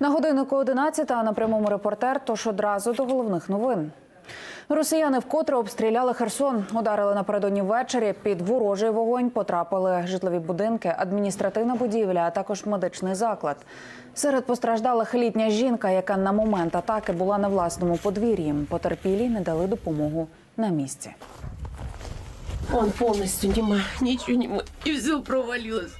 На годиннику 11 на прямому репортер. Тож одразу до головних новин. Росіяни вкотре обстріляли Херсон, ударили напередодні ввечері. Під ворожий вогонь потрапили житлові будинки, адміністративна будівля, а також медичний заклад. Серед постраждалих літня жінка, яка на момент атаки була на власному подвір'ї. Потерпілі не дали допомогу на місці. Он полностью нема, ничего не мо- И все провалилось.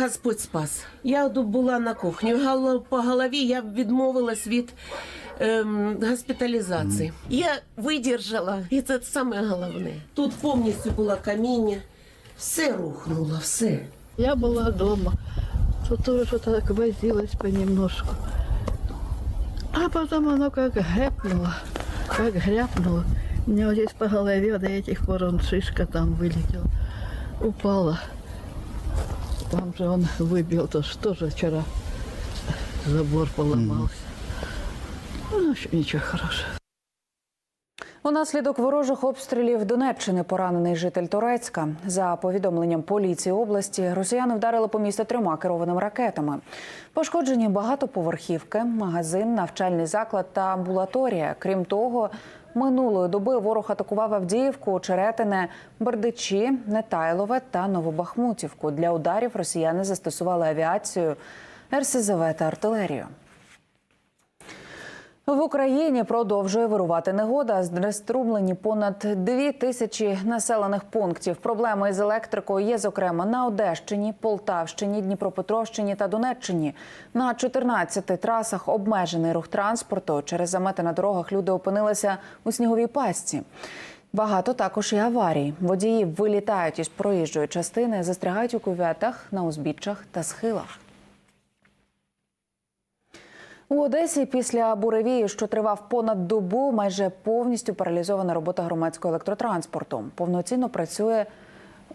Господь спас. Я тут була на кухні. Гало- По голові я відмовилась від ем, госпіталізації. Я видержала, і це саме головне. Тут повністю було каміння. Все рухнуло, все. Я была дома. Тут тоже что-то так возилось понемножку. А потом оно как гряпнуло, как гряпнуло. Мне вот здесь по голове до этих пор он шишка там вылетела. Упала. Там же он выбил, то что же вчера забор поломался. Ну, в общем, ничего хорошего. Унаслідок ворожих обстрілів Донеччини поранений житель Турецька. За повідомленням поліції області, росіяни вдарили по місту трьома керованими ракетами. Пошкоджені багатоповерхівки, магазин, навчальний заклад та амбулаторія. Крім того, минулої доби ворог атакував Авдіївку, Черетине, Бердичі, Нетайлове та Новобахмутівку. Для ударів росіяни застосували авіацію, РСЗВ та артилерію. В Україні продовжує вирувати негода. Знеструмлені понад дві тисячі населених пунктів. Проблеми із електрикою є, зокрема, на Одещині, Полтавщині, Дніпропетровщині та Донеччині. На 14 трасах обмежений рух транспорту. Через замети на дорогах люди опинилися у сніговій пастці. Багато також і аварій. Водії вилітають із проїжджої частини, застрягають у кюветах, на узбіччях та схилах. У Одесі після буревію, що тривав понад добу, майже повністю паралізована робота громадського електротранспорту. Повноцінно працює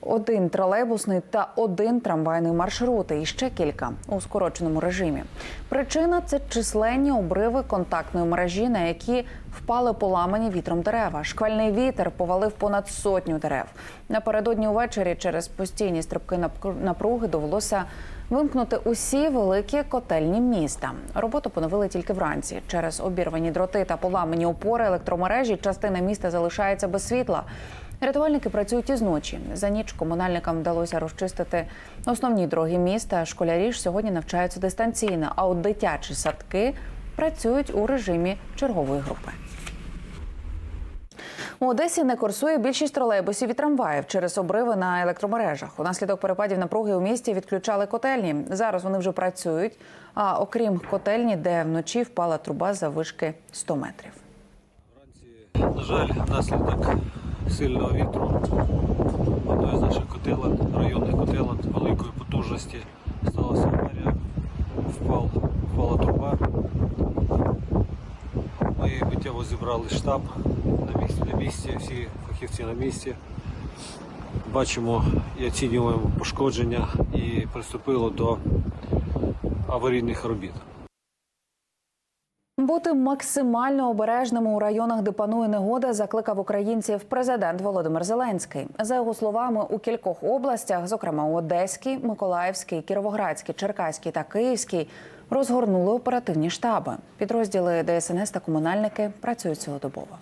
один тролейбусний та один трамвайний маршрути, і ще кілька у скороченому режимі. Причина це численні обриви контактної мережі, на які впали поламані вітром дерева. Шквальний вітер повалив понад сотню дерев. Напередодні увечері через постійні стрибки напруги довелося вимкнути усі великі котельні міста. Роботу поновили тільки вранці. Через обірвані дроти та поламані опори електромережі частина міста залишається без світла. Рятувальники працюють із ночі. За ніч комунальникам вдалося розчистити основні дороги міста. Школярі ж сьогодні навчаються дистанційно, а от дитячі садки працюють у режимі чергової групи. У Одесі не курсує більшість тролейбусів і трамваїв через обриви на електромережах. Унаслідок перепадів напруги у місті відключали котельні. Зараз вони вже працюють. А окрім котельні, де вночі впала труба за вишки 100 метрів. На жаль, внаслідок сильного вітру одної з наших котелень, районних котелень великої потужності сталася аварія, впав, впала труба. Ми миттєво зібрали штаб на місці, на місці, всі фахівці на місці. Бачимо і оцінюємо пошкодження і приступило до аварійних робіт. Бути максимально обережними у районах, де панує негода, закликав українців президент Володимир Зеленський. За його словами, у кількох областях, зокрема у Одеській, Миколаївській, Кіровоградській, Черкаській та Київській, розгорнули оперативні штаби. Підрозділи ДСНС та комунальники працюють цілодобово.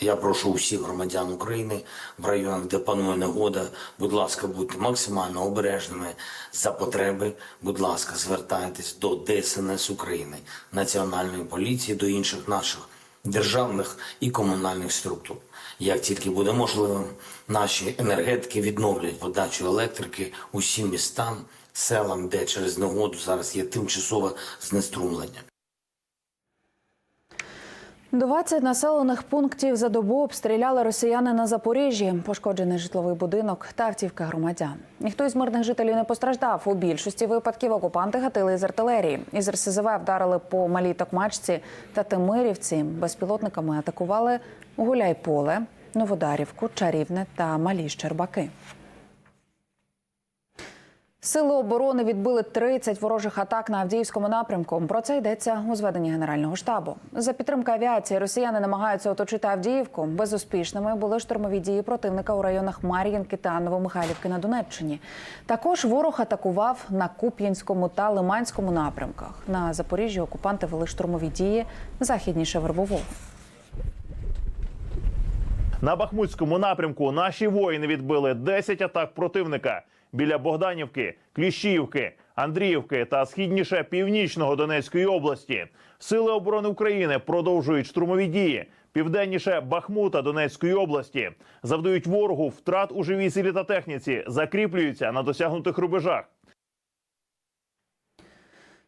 Я прошу усіх громадян України в районах, де панує негода, будь ласка, будьте максимально обережними за потреби. Будь ласка, звертайтесь до ДСНС України, Національної поліції, до інших наших державних і комунальних структур. Як тільки буде можливим, наші енергетики відновлять подачу електрики усім містам, селам, де через негоду зараз є тимчасове знеструмлення. 20 населених пунктів за добу обстріляли росіяни на Запоріжжі. Пошкоджений житловий будинок та автівка громадян. Ніхто із мирних жителів не постраждав. У більшості випадків окупанти гатили з артилерії. Із РСЗВ вдарили по малій Токмачці та Тимирівці. Безпілотниками атакували Гуляйполе, Новодарівку, Чарівне та Малі Щербаки. Сили оборони відбили 30 ворожих атак на Авдіївському напрямку. Про це йдеться у зведенні Генерального штабу. За підтримки авіації росіяни намагаються оточити Авдіївку. Безуспішними були штурмові дії противника у районах Мар'їнки та Новомихайлівки на Донеччині. Також ворог атакував на Куп'янському та Лиманському напрямках. На Запоріжжі окупанти вели штурмові дії західніше Вербового. На Бахмутському напрямку наші воїни відбили 10 атак противника біля Богданівки, Кліщіївки, Андріївки та східніше північного Донецької області. Сили оборони України продовжують штурмові дії. Південніше Бахмута Донецької області завдають ворогу втрат у живій силі та техніці, закріплюються на досягнутих рубежах.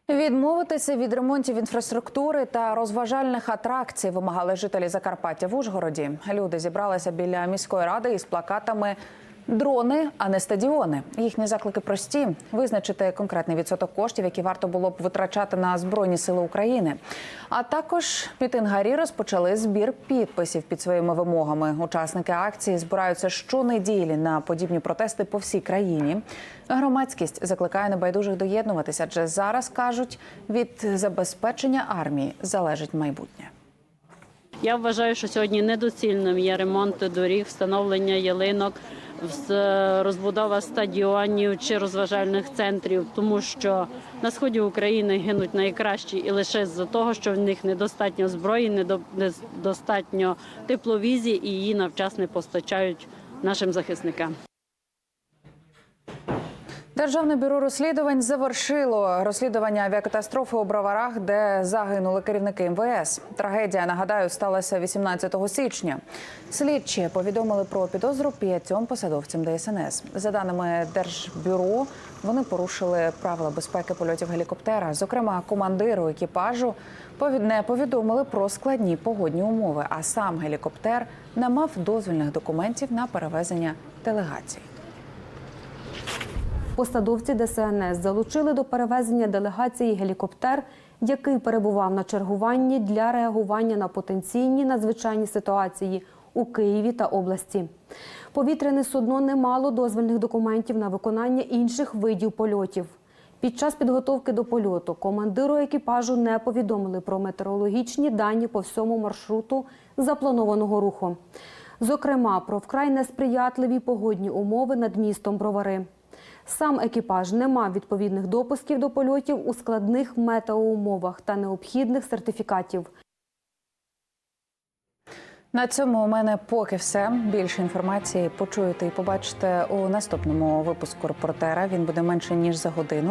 Відмовитися від ремонтів інфраструктури та розважальних атракцій вимагали жителі Закарпаття в Ужгороді. Люди зібралися біля міської ради із плакатами Дрони, а не стадіони. Їхні заклики прості: визначити конкретний відсоток коштів, які варто було б витрачати на збройні сили України. А також мітингарі розпочали збір підписів під своїми вимогами. Учасники акції збираються щонеділі на подібні протести по всій країні. Громадськість закликає небайдужих доєднуватися, адже зараз кажуть, від забезпечення армії залежить майбутнє. Я вважаю, що сьогодні недоцільним є ремонт доріг, встановлення ялинок, розбудова стадіонів чи розважальних центрів, тому що на сході України гинуть найкращі і лише з-за того, що в них недостатньо зброї, недо- недостатньо тепловізії і її навчасне постачають нашим захисникам. Державне бюро розслідувань завершило розслідування авіакатастрофи у Броварах, де загинули керівники МВС. Трагедія нагадаю сталася 18 січня. Слідчі повідомили про підозру п'ятьом посадовцям ДСНС. За даними Держбюро, вони порушили правила безпеки польотів гелікоптера. Зокрема, командиру екіпажу не повідомили про складні погодні умови. А сам гелікоптер не мав дозвільних документів на перевезення делегацій. Посадовці ДСНС залучили до перевезення делегації гелікоптер, який перебував на чергуванні для реагування на потенційні надзвичайні ситуації у Києві та області. Повітряне судно не мало дозвільних документів на виконання інших видів польотів. Під час підготовки до польоту командиру екіпажу не повідомили про метеорологічні дані по всьому маршруту запланованого руху. Зокрема, про вкрай несприятливі погодні умови над містом Бровари. Сам екіпаж не мав відповідних допусків до польотів у складних метеоумовах та необхідних сертифікатів. На цьому у мене поки все. Більше інформації почуєте і побачите у наступному випуску репортера. Він буде менше ніж за годину.